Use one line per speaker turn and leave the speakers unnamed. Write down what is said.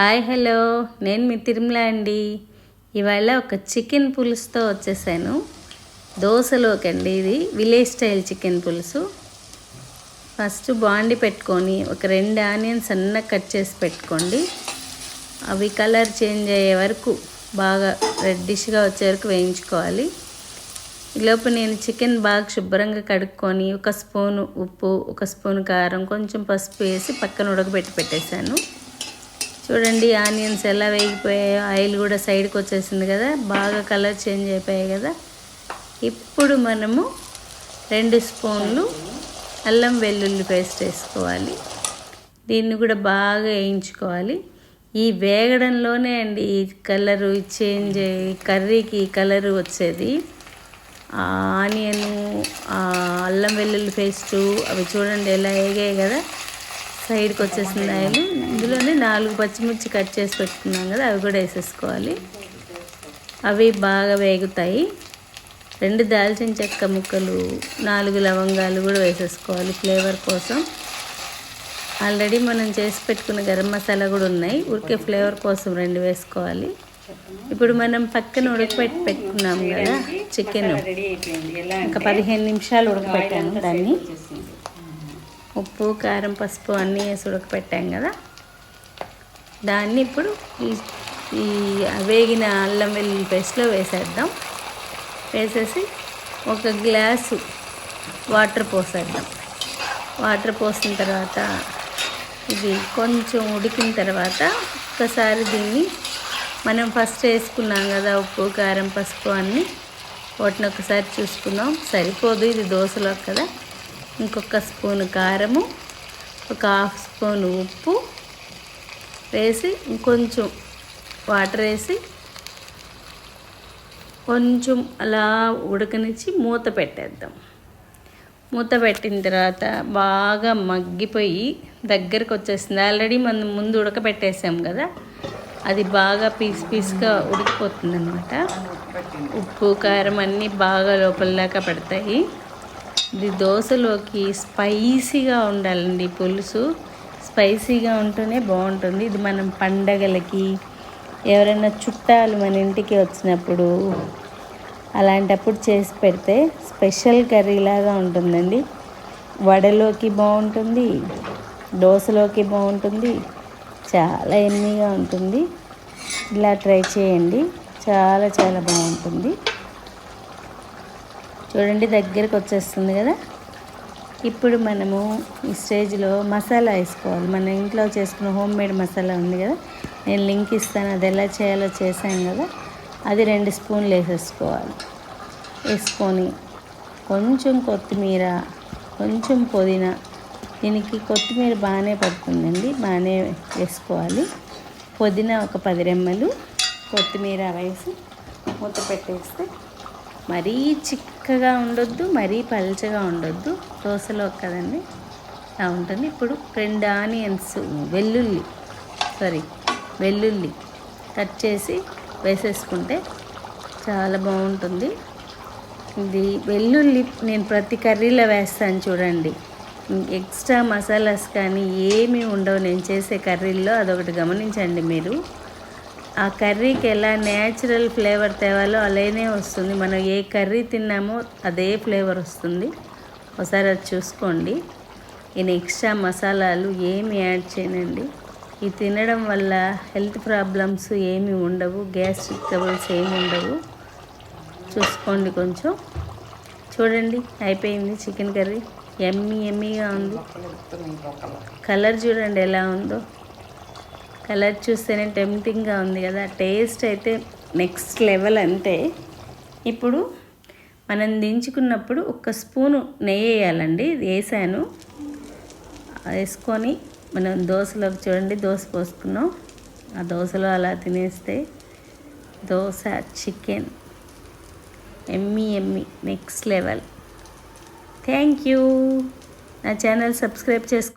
Hi hello. నేను మీ తిరుమల అండి. ఇవాళ ఒక చికెన్ పులుసుతో వచ్చేసాను. దోశలోకి అండి ఇది. విలేజ్ స్టైల్ చికెన్ పులుసు. ఫస్ట్ బాండి పెట్టుకొని ఒక రెండు ఆనియన్స్ సన్నగా కట్ చేసి పెట్టుకోండి. అవి కలర్ చేంజ్ అయ్యే వరకు బాగా రెడ్డిష్గా వచ్చే వరకు వేయించుకోవాలి. ఈలోపు నేను చికెన్ బాగా శుభ్రంగా కడుక్కొని ఒక స్పూను ఉప్పు ఒక స్పూన్ కారం కొంచెం పసుపు వేసి పక్కన ఉడకబెట్టి పెట్టేశాను. చూడండి ఆనియన్స్ ఎలా వేగిపోయాయో ఆయిల్ కూడా సైడ్కి వచ్చేసింది కదా బాగా కలర్ చేంజ్ అయిపోయాయి కదా. ఇప్పుడు మనము రెండు స్పూన్లు అల్లం వెల్లుల్లి పేస్ట్ వేసుకోవాలి. దీన్ని కూడా బాగా వేయించుకోవాలి. ఈ వేగడంలోనే అండి ఈ కలరు చేంజ్ అయ్యి కర్రీకి కలరు వచ్చేది. ఆ ఆనియను ఆ అల్లం వెల్లుల్లి పేస్టు అవి చూడండి ఎలా వేగాయి కదా. సైడ్కి వచ్చేసింది ఆయిల్. ఇందులోనే నాలుగు పచ్చిమిర్చి కట్ చేసి పెట్టుకున్నాం కదా అవి కూడా వేసేసుకోవాలి. అవి బాగా వేగుతాయి. రెండు దాల్చిన చెక్క ముక్కలు నాలుగు లవంగాలు కూడా వేసేసుకోవాలి ఫ్లేవర్ కోసం. ఆల్రెడీ మనం చేసి పెట్టుకున్న గరం మసాలా కూడా ఉన్నాయి. ఊరికే ఫ్లేవర్ కోసం రెండు వేసుకోవాలి. ఇప్పుడు మనం పక్కన ఉడకపెట్టి పెట్టుకున్నాం కదా చికెన్. ఇంకా పదిహేను నిమిషాలు ఉడకపెట్టాను దాన్ని. ఉప్పు కారం పసుపు అన్నీ వేసి ఉడకపెట్టాం కదా. దాన్ని ఇప్పుడు ఈ ఈ వేగిన అల్లం వెల్లుల్లి పేస్ట్లో వేసేద్దాం. వేసేసి ఒక గ్లాసు వాటర్ పోసేద్దాం. వాటర్ పోసిన తర్వాత ఇది కొంచెం ఉడికిన తర్వాత ఒకసారి దీన్ని మనం ఫస్ట్ వేసుకున్నాం కదా ఉప్పు కారం పసుపు అన్నీ. వాటిని ఒకసారి చూసుకుందాం. సరిపోదు ఇది దోశలో కదా. ఇంకొక స్పూన్ కారము ఒక హాఫ్ స్పూన్ ఉప్పు వేసి ఇంకొంచెం వాటర్ వేసి కొంచెం అలా ఉడకనిచ్చి మూత పెట్టేద్దాం. మూత పెట్టిన తర్వాత బాగా మగ్గిపోయి దగ్గరకు వచ్చేసింది. ఆల్రెడీ మనం ముందు ఉడకబెట్టేసాం కదా అది బాగా పీస్ పీస్గా ఉడికిపోతుంది అనమాట ఉప్పు కారం అన్నీ బాగా లోపల దాకా పడతాయి. ఇది దోశలోకి స్పైసీగా ఉండాలండి పులుసు. స్పైసీగా ఉంటేనే బాగుంటుంది. ఇది మనం పండగలకి ఎవరైనా చుట్టాలు మన ఇంటికి వచ్చినప్పుడు అలాంటప్పుడు చేసి పెడితే స్పెషల్ కర్రీ లాగా ఉంటుందండి. వడలోకి బాగుంటుంది దోశలోకి బాగుంటుంది చాలా ఎన్నీగా ఉంటుంది. ఇలా ట్రై చేయండి. చాలా చాలా బాగుంటుంది. చూడండి దగ్గరకు వచ్చేస్తుంది కదా. ఇప్పుడు మనము ఈ స్టేజ్లో మసాలా వేసుకోవాలి. మన ఇంట్లో చేసుకున్న హోమ్ మేడ్ మసాలా ఉంది కదా. నేను లింక్ ఇస్తాను అది ఎలా చేయాలో చేశాను కదా. అది రెండు స్పూన్లు వేసేసుకోవాలి. వేసుకొని కొంచెం కొత్తిమీర కొంచెం పుదీనా. దీనికి కొత్తిమీర బాగానే పడుతుందండి బాగానే వేసుకోవాలి. పుదీనా ఒక పది రెమ్మలు కొత్తిమీర వేసి మూత పెట్టేస్తే మరీ చిక్కగా ఉండొద్దు మరీ పల్చగా ఉండొద్దు. దోశలో కదండి? అలా ఉంటుంది. ఇప్పుడు రెండు ఆనియన్స్ వెల్లుల్లి సారీ వెల్లుల్లి కట్ చేసి వేసేసుకుంటే చాలా బాగుంటుంది. ఇది వెల్లుల్లి నేను ప్రతి కర్రీలో వేస్తాను చూడండి. ఎక్స్ట్రా మసాలాస్ కానీ ఏమీ ఉండవు. నేను చేసే కర్రీల్లో అదొకటి గమనించండి మీరు. ఆ కర్రీకి ఎలా న్యాచురల్ ఫ్లేవర్ తేవాలో అలానే వస్తుంది. మనం ఏ కర్రీ తిన్నామో అదే ఫ్లేవర్ వస్తుంది. ఒకసారి అది చూసుకోండి. నేను ఎక్స్ట్రా మసాలాలు ఏమి యాడ్ చేయనండి. ఇది తినడం వల్ల హెల్త్ ప్రాబ్లమ్స్ ఏమి ఉండవు గ్యాస్ట్రిక్ ట్రబుల్స్ ఏమి ఉండవు. చూసుకోండి కొంచెం. చూడండి అయిపోయింది చికెన్ కర్రీ. ఎమ్మీ ఎమ్మీగా ఉంది. కలర్ చూడండి ఎలా ఉందో. కలర్ చూస్తేనే టెంప్టింగ్గా ఉంది కదా. టేస్ట్ అయితే నెక్స్ట్ లెవెల్ అంతే. ఇప్పుడు మనం దించుకున్నప్పుడు ఒక స్పూను నెయ్యి వేయాలండి. వేసాను. వేసుకొని మనం దోశలోకి చూడండి దోశ పోసుకున్నాం. ఆ దోశలో అలా తినేస్తే దోశ చికెన్ ఎమ్మి ఎమ్మి నెక్స్ట్ లెవెల్ థ్యాంక్ యూ నా ఛానల్ సబ్స్క్రైబ్ చేసుకో